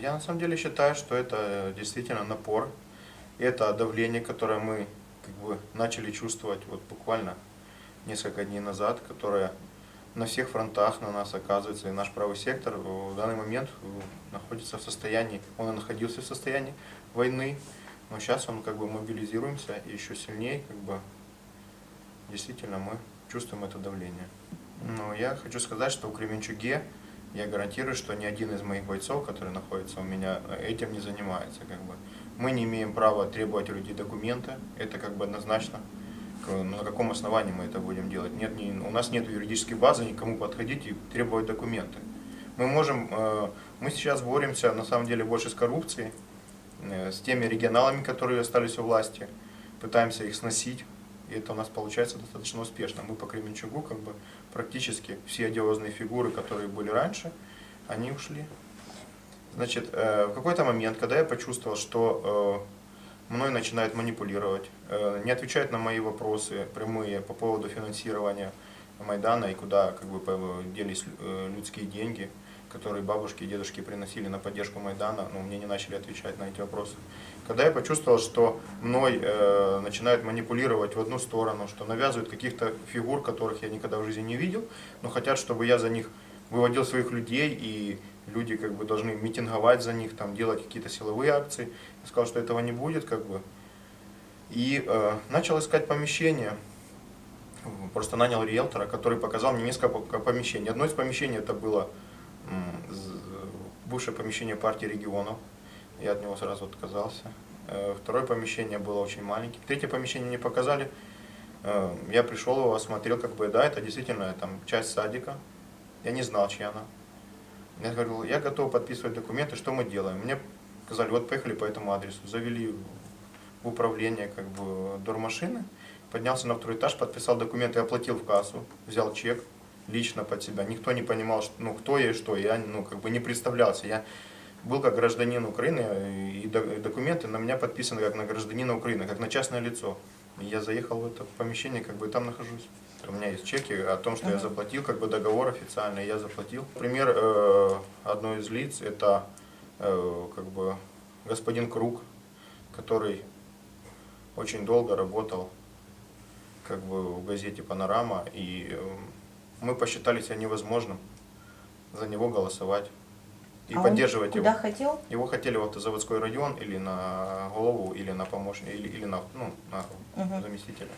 Я на самом деле считаю, что это действительно напор. Это давление, которое мы как бы начали чувствовать вот буквально несколько дней назад, которое на всех фронтах на нас оказывается. И наш правый сектор в данный момент э, находится в состоянии, он и находился в состоянии войны, но сейчас он как бы мобилизируемся и еще сильнее как бы действительно мы чувствуем это давление. Но я хочу сказать, что в Кременчуге я гарантирую, что ни один из моих бойцов, который находится у меня, этим не занимается. Как бы. Мы не имеем права требовать у людей документы, это как бы однозначно. К- На каком основании мы это будем делать? Нет, ни- у нас нет юридической базы никому подходить и требовать документы. Мы можем, э, мы сейчас боремся на самом деле больше с коррупцией, э, с теми регионалами, которые остались у власти, пытаемся их сносить, и это у нас получается достаточно успешно. Мы по Кременчугу как бы практически все одиозные фигуры, которые были раньше, они ушли. Значит, э, в какой-то момент, когда я почувствовал, что э, мной начинают манипулировать, э, не отвечают на мои вопросы прямые по поводу финансирования Майдана и куда как бы делись людские деньги, которые бабушки и дедушки приносили на поддержку Майдана, но мне не начали отвечать на эти вопросы. Когда я почувствовал, что мной э, начинают манипулировать в одну сторону, что навязывают каких-то фигур, которых я никогда в жизни не видел, но хотят, чтобы я за них выводил своих людей, и люди как бы должны митинговать за них, там, делать какие-то силовые акции. Я сказал, что этого не будет, как бы. И э, начал искать помещение. Просто нанял риэлтора, который показал мне несколько по- помещений. Одно из помещений это было бывшее помещение партии регионов. Я от него сразу отказался. Э, Второе помещение было очень маленьким. Третье помещение мне показали. Э, Я пришел его, осмотрел, как бы, да, это действительно там часть садика. Я не знал, чья она. Я говорил, я готов подписывать документы, что мы делаем? Мне сказали, вот поехали по этому адресу. Завели в управление как бы дормашины, поднялся на второй этаж, подписал документы, оплатил в кассу, взял чек лично под себя. Никто не понимал, что, ну, кто я и что. Я ну, как бы не представлялся. Я был как гражданин Украины, и до- и документы на меня подписаны как на гражданина Украины, как на частное лицо. Я заехал в это помещение, как бы и там нахожусь. У меня есть чеки о том, что я заплатил, как бы договор официальный, я заплатил. Пример э, одной из лиц, это э, как бы господин Круг, который очень долго работал как бы в газете «Панорама», и э, мы посчитали себя невозможным за него голосовать и А он поддерживать Куда его. хотел? Его хотели в автозаводской район или на голову, или на помощника, или, или на, ну, на Мгм. заместителя.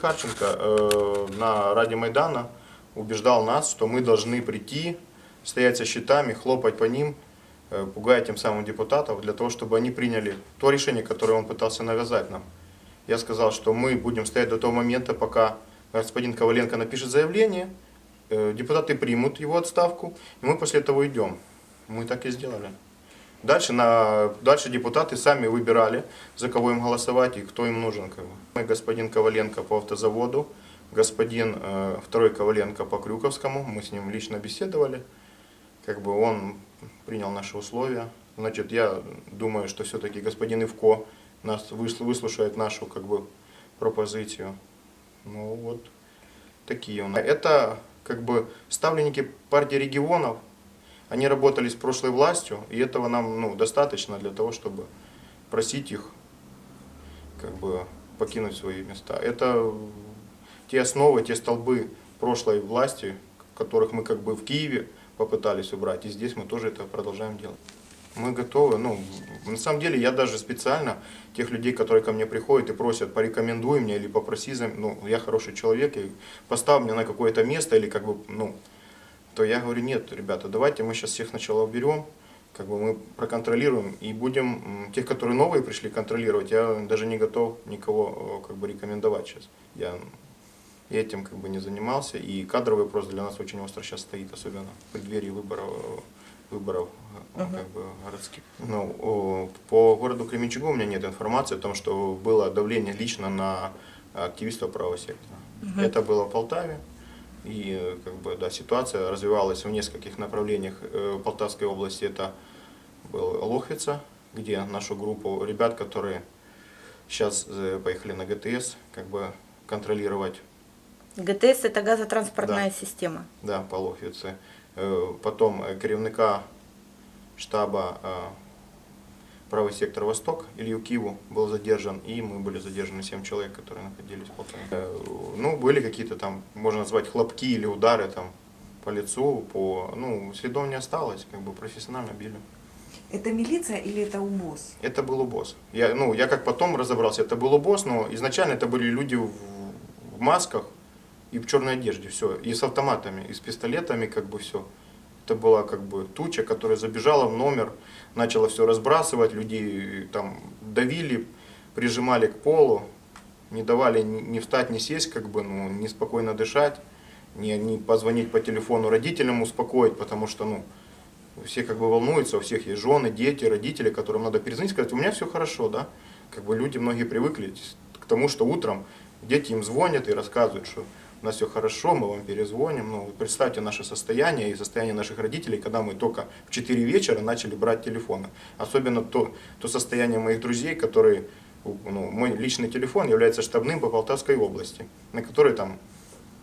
Харченко э, на Раде Майдана убеждал нас, что мы должны прийти, стоять со щитами, хлопать по ним, э, пугая тем самым депутатов, для того, чтобы они приняли то решение, которое он пытался навязать нам. Я сказал, что мы будем стоять до того момента, пока господин Коваленко напишет заявление, депутаты примут его отставку, и мы после этого идем. Мы так и сделали. Дальше, на, дальше депутаты сами выбирали, за кого им голосовать и кто им нужен. Мы, господин Коваленко по автозаводу, господин э, второй Коваленко по Крюковскому, мы с ним лично беседовали. Как бы он принял наши условия. Значит, я думаю, что все-таки господин Ивко нас выс- выслушает нашу как бы пропозицию. Ну вот такие у нас. Это как бы ставленники партии регионов, они работали с прошлой властью, и этого нам ну, достаточно для того, чтобы просить их как бы покинуть свои места. Это те основы, те столбы прошлой власти, которых мы как бы в Киеве попытались убрать, и здесь мы тоже это продолжаем делать. Мы готовы, ну, на самом деле я даже специально тех людей, которые ко мне приходят и просят, порекомендуй мне или попроси, за- ну, я хороший человек, и поставь меня на какое-то место, или как бы, ну, то я говорю, нет, ребята, давайте мы сейчас всех сначала уберем, как бы мы проконтролируем и будем тех, которые новые пришли контролировать, я даже не готов никого э, как бы рекомендовать сейчас. Я этим как бы не занимался, и кадровый вопрос для нас очень остро сейчас стоит, особенно в преддверии выборов, э, выборов Мгм. как бы, городских. Ну, по городу Кременчугу у меня нет информации о том, что было давление лично на активистов правого сектора. Мгм. Это было в Полтаве. И как бы, да, ситуация развивалась в нескольких направлениях э, Полтавской области. Это был Лохвица, где нашу группу ребят, которые сейчас э, поехали на ГТС, как бы контролировать ГТС это газотранспортная Да. система. да, по Лохвице. Е, Потім е, керівника штаба э, правый сектор Восток, Илью Киву, был задержан, и мы были задержаны 7 человек, которые находились в Полтаве. Э, Ну, были какие-то там, можно назвать, хлопки или удары там по лицу, по, ну, следов не осталось, как бы профессионально били. Это милиция или это УБОС? Это был убос. Я, ну, я как потом разобрался, это был убос, но изначально это были люди в, в масках и в черной одежде, все, и с автоматами, и с пистолетами, как бы все. Это была как бы туча, которая забежала в номер, начала все разбрасывать, людей там давили, прижимали к полу, не давали ни встать, ни сесть, как бы, ну, не спокойно дышать, не, не позвонить по телефону родителям успокоить, потому что, ну, все как бы волнуются, у всех есть жены, дети, родители, которым надо перезвонить, сказать, у меня все хорошо, да. Как бы люди многие привыкли к тому, что утром дети им звонят и рассказывают, что у нас все хорошо, мы вам перезвоним. Ну, представьте наше состояние и состояние наших родителей, когда мы только в 4 вечера начали брать телефоны. Особенно то, то состояние моих друзей, которые, ну, мой личный телефон является штабным по Полтавской области, на который там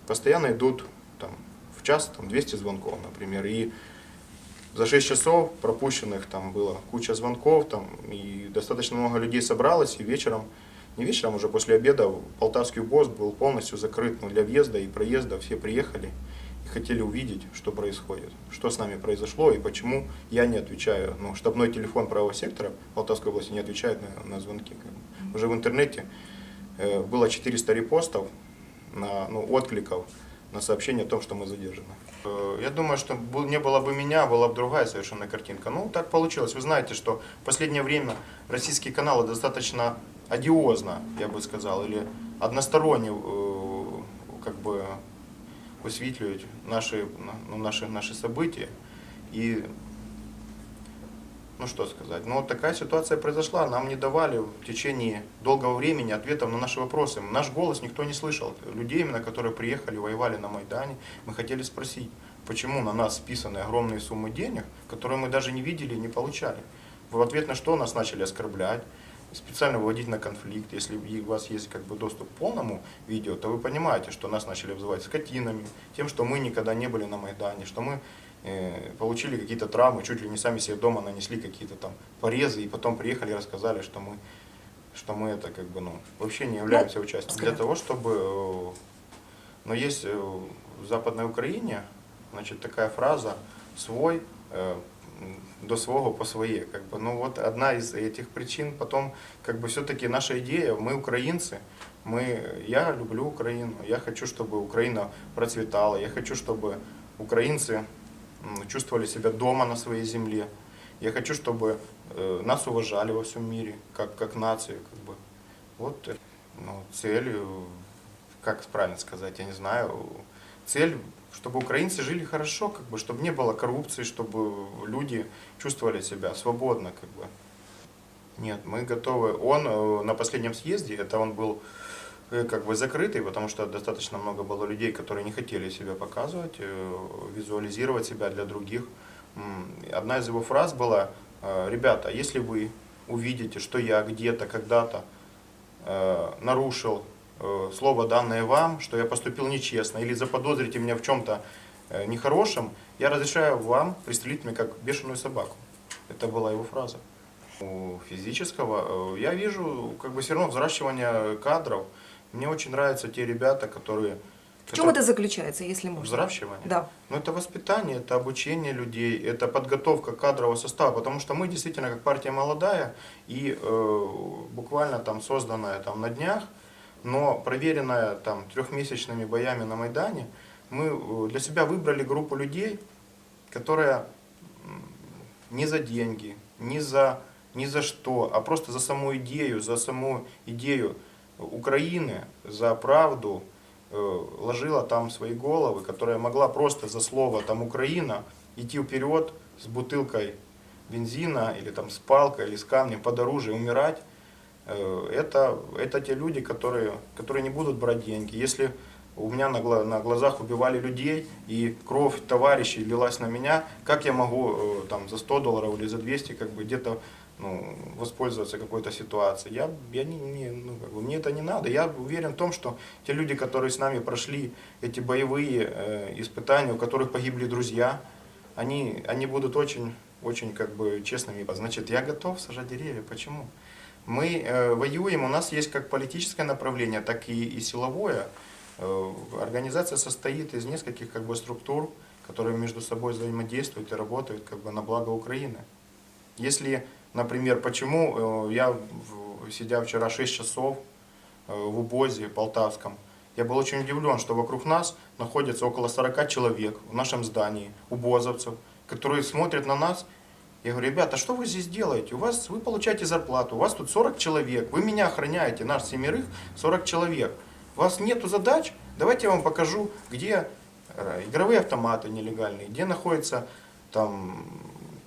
постоянно идут там, в час там, 200 звонков, например. И за 6 часов пропущенных там было куча звонков, там, и достаточно много людей собралось, и вечером, не вечером, уже после обеда Полтавский УБОС был полностью закрыт ну, для въезда и проезда, все приехали и хотели увидеть, что происходит, что с нами произошло и почему я не отвечаю. Ну, штабной телефон правого сектора Полтавской области не отвечает на, на звонки. Уже в интернете э, было 400 репостов, на, ну, откликов на сообщение о том, что мы задержаны. Э, Я думаю, что не было бы меня, была бы другая совершенно картинка. Ну, так получилось. Вы знаете, что в последнее время российские каналы достаточно одиозно, я бы сказал, или односторонне э, как бы высветливают наши, ну, наши, наши события. И ну что сказать, ну вот такая ситуация произошла, нам не давали в течение долгого времени ответов на наши вопросы. Наш голос никто не слышал. Людей, именно которые приехали, воевали на Майдане, мы хотели спросить, почему на нас списаны огромные суммы денег, которые мы даже не видели не получали. В ответ на что нас начали оскорблять, специально выводить на конфликт. Если у вас есть как бы доступ к полному видео, то вы понимаете, что нас начали обзывать скотинами, тем, что мы никогда не были на Майдане, что мы получили какие-то травмы, чуть ли не сами себе дома нанесли какие-то там порезы, и потом приехали и рассказали, что мы, что мы это как бы, ну, вообще не являемся участником. Для скажем. того, чтобы, э, но есть э, в Западной Украине, значит, такая фраза «свой э, до свого по своей». Как бы, ну вот одна из этих причин потом, как бы все-таки наша идея, мы украинцы, мы, я люблю Украину, я хочу, чтобы Украина процветала, я хочу, чтобы украинцы чувствовали себя дома на своей земле. Я хочу, чтобы э, нас уважали во всем мире, как, как нацию. Как бы. Вот э, ну, цель, э, как правильно сказать, я не знаю, цель, чтобы украинцы жили хорошо, как бы, чтобы не было коррупции, чтобы люди чувствовали себя свободно. Как бы. Нет, мы готовы. Он на последнем съезде, это он был как бы закрытый, потому что достаточно много было людей, которые не хотели себя показывать, э, визуализировать себя для других. Одна из его фраз была, э, ребята, если вы увидите, что я где-то, когда-то э, нарушил э, слово данное вам, что я поступил нечестно, или заподозрите меня в чем-то э, нехорошем, я разрешаю вам пристрелить меня как бешеную собаку. Это была его фраза. У физического э, я вижу как бы все равно взращивание кадров. Мне очень нравятся те ребята, которые... В чем это заключается, если можно? Взращивание? Да. Ну, это воспитание, это обучение людей, это подготовка кадрового состава, потому что мы действительно как партия молодая и э, буквально там созданная там на днях, но проверенная там трехмесячными боями на Майдане, мы э, для себя выбрали группу людей, которая не за деньги, не за, ни за что, а просто за саму идею, за саму идею Украины, за правду, э, ложила там свои головы, которая могла просто за слово там Украина идти вперед с бутылкой бензина или там с палкой или с камнем под оружие, умирать. Э, Это, это те люди, которые, которые не будут брать деньги. Если у меня на, на глазах убивали людей, и кровь товарищей лилась на меня, как я могу э, там, за 100 долларов или за 200 как бы где-то ну, воспользоваться какой-то ситуацией. Я, я не, не- ну, как бы, мне это не надо. Я уверен в том, что те люди, которые с нами прошли эти боевые э, испытания, у которых погибли друзья, они, они будут очень очень как бы честными. Значит, я готов сажать деревья. Почему? Мы э, воюем, у нас есть как политическое направление, так и, и силовое. Э, организация состоит из нескольких как бы структур, которые между собой взаимодействуют и работают как бы на благо Украины. Если, например, почему э, я, сидя вчера 6 часов э, в Убозе Полтавском, я был очень удивлен, что вокруг нас находится около 40 человек в нашем здании, убозовцев, которые смотрят на нас. Я говорю, ребята, что вы здесь делаете? У вас, вы получаете зарплату, у вас тут 40 человек, вы меня охраняете, наш семерых 40 человек. У вас нету задач? Давайте я вам покажу, где э, игровые автоматы нелегальные, где находятся там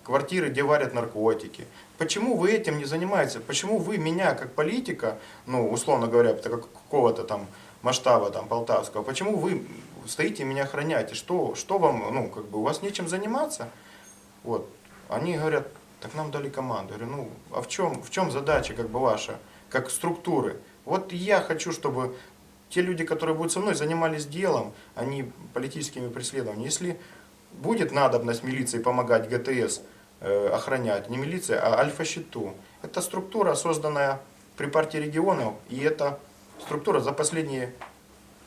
квартиры, где варят наркотики. Почему вы этим не занимаетесь? Почему вы меня, как политика, ну, условно говоря, какого-то там масштаба там полтавского, почему вы стоите меня охраняете? Что, что вам, ну, как бы, у вас нечем заниматься? Вот. Они говорят, так нам дали команду. Я говорю, ну, а в чем, в чем задача, как бы, ваша, как структуры? Вот я хочу, чтобы те люди, которые будут со мной, занимались делом, а не политическими преследованиями. Если будет надобность милиции помогать ГТС э, охранять, не милиция, а Альфа-Щиту. Это структура, созданная при партии регионов, и это структура за последние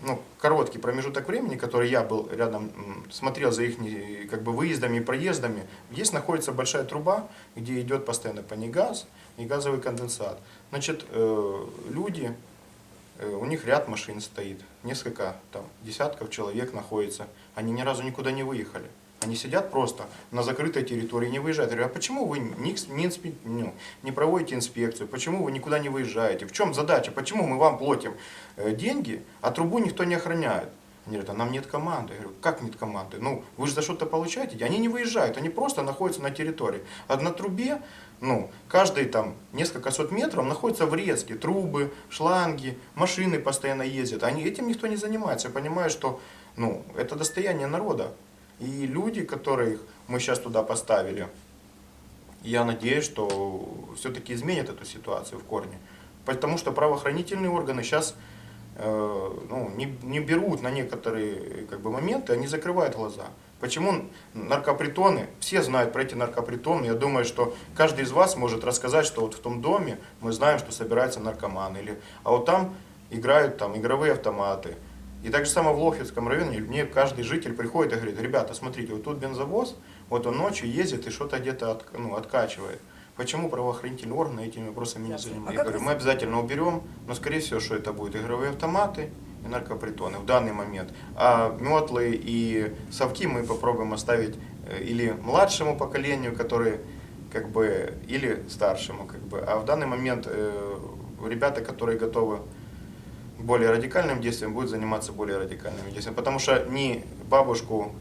ну, короткий промежуток времени, который я был рядом, смотрел за их как бы выездами и проездами, здесь находится большая труба, где идет постоянно по ней газ и газовый конденсат. Значит, э, люди, у них ряд машин стоит, несколько там десятков человек находится, они ни разу никуда не выехали. Они сидят просто на закрытой территории, не выезжают. Я говорю, а почему вы не, не инспе- ну, не проводите инспекцию? Почему вы никуда не выезжаете? В чем задача? Почему мы вам платим э, деньги, а трубу никто не охраняет? Они говорят, а нам нет команды. Я говорю, как нет команды? Ну, вы же за что-то получаете? Они не выезжают, они просто находятся на территории. А на трубе, ну, каждые там несколько сот метров находятся врезки, трубы, шланги, машины постоянно ездят. Они, этим никто не занимается. Я понимаю, что ну, это достояние народа. И люди, которых мы сейчас туда поставили, я надеюсь, что все-таки изменят эту ситуацию в корне. Потому что правоохранительные органы сейчас ну, не, не берут на некоторые как бы, моменты, они закрывают глаза. Почему наркопритоны, все знают про эти наркопритоны, я думаю, что каждый из вас может рассказать, что вот в том доме мы знаем, что собираются наркоманы, или, а вот там играют там игровые автоматы. И так же самое в Лохвицком районе, мне каждый житель приходит и говорит, ребята, смотрите, вот тут бензовоз, вот он ночью ездит и что-то где-то от, ну, откачивает. Почему правоохранительные органы этими вопросами не Ясно. занимаются? А Я говорю, мы обязательно уберем, но скорее всего, что это будут игровые автоматы и наркопритоны в данный момент. А метлы и совки мы попробуем оставить э, или младшему поколению, которые как бы, или старшему, как бы. А в данный момент э, ребята, которые готовы более радикальным действиям, будут заниматься более радикальными действиями. Потому что ни бабушку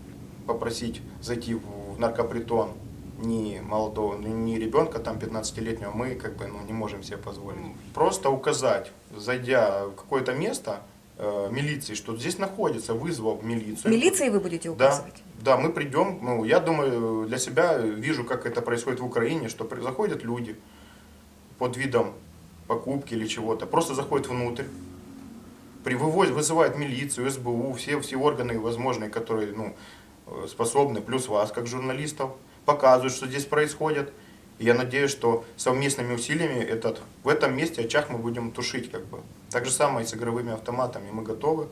попросить зайти в наркопритон, ни молодого, ни, ребенка там 15-летнего мы как бы ну, не можем себе позволить. Просто указать, зайдя в какое-то место э, милиции, что здесь находится, вызвав милицию. Милиции вы будете Да, указывать? да, мы придем, ну, я думаю, для себя вижу, как это происходит в Украине, что при- заходят люди под видом покупки или чего-то, просто заходят внутрь, при вывоз, вызывают милицию, СБУ, все, все органы возможные, которые ну, э, способны, плюс вас, как журналистов, показывают, что здесь происходит. И я надеюсь, что совместными усилиями этот, в этом месте очаг мы будем тушить. Как бы. Так же самое и с игровыми автоматами. Мы готовы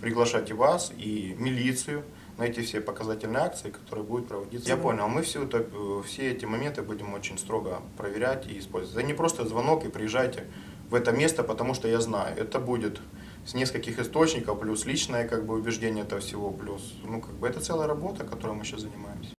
приглашать и вас, и милицию на эти все показательные акции, которые будут проводиться. Я понял, мы все, это, э, все эти моменты будем очень строго проверять и использовать. Это не просто звонок и приезжайте в это место, потому что я знаю, это будет с нескольких источников, плюс личное как бы убеждение этого всего, плюс, ну, как бы это целая работа, которой мы сейчас занимаемся.